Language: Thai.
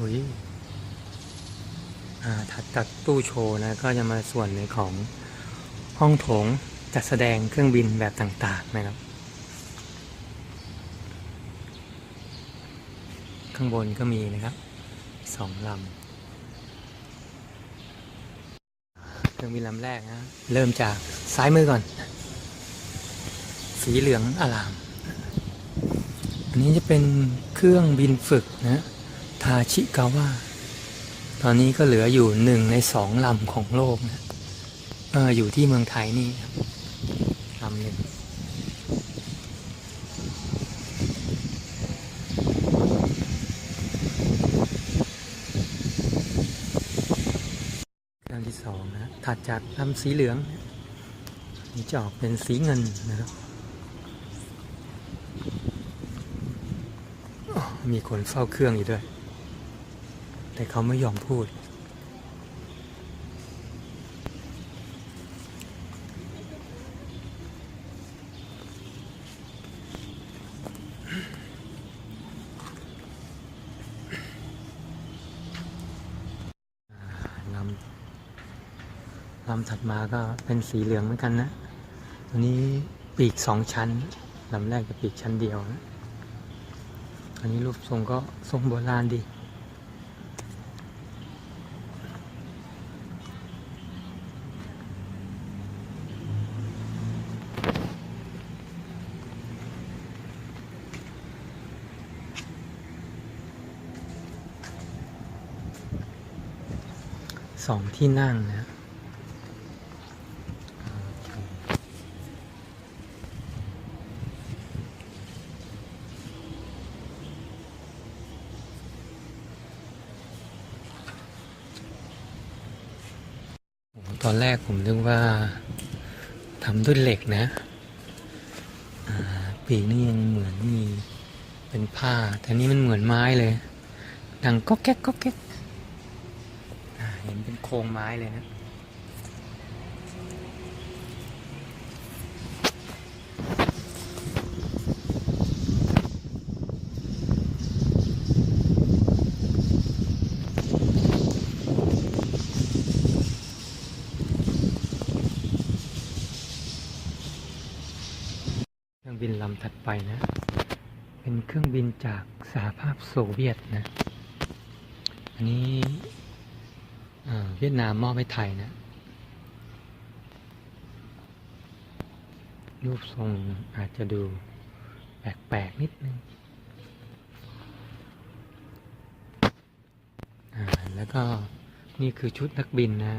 อุ้ยถัดจากตู้โชว์นะก็จะมาส่วนในของห้องโถงจัดแสดงเครื่องบินแบบต่างๆนะครับ ข้างบนก็มีนะครับสองลำเครื่องบินลำแรกนะเริ่มจากซ้ายมือก่อน สีเหลืองอลาม อันนี้จะเป็นเครื่องบินฝึกนะ ทาชิกาวะตอนนี้ก็เหลืออยู่หนึ่งในสองลำของโลกนะเอออยู่ที่เมืองไทยนี่ครับลำหนึ่งเครื่องที่สองนะถัดจากลำสีเหลืองนี่จะออกเป็นสีเงินนะครับมีคนเฝ้าเครื่องอยู่ด้วย แต่เขาไม่ยอมพูด ลำ ลำถัดมาก็เป็นสีเหลืองเหมือนกันนะ ตัวนี้ปีกสองชั้น ลำแรกจะปีกชั้นเดียวนะอันนี้รูปทรงก็ทรงโบราณดี สองที่นั่งนะตอนแรกผมนึกว่าทำด้วยเหล็กนะ ปีกนี่ยังเหมือนมีเป็นผ้า แต่นี่มันเหมือนไม้เลย ดังก็แก๊กก็แก๊ก อ่าเห็นเป็นโครงไม้เลยนะเครื่องบินลำถัดไปนะ เป็นเครื่องบินจากสหภาพโซเวียตนะ อันนี้ เวียดนามมอบให้ไทยนะรูปทรงอาจจะดูแปลกๆนิดนึงแล้วก็นี่คือชุดนักบินนะ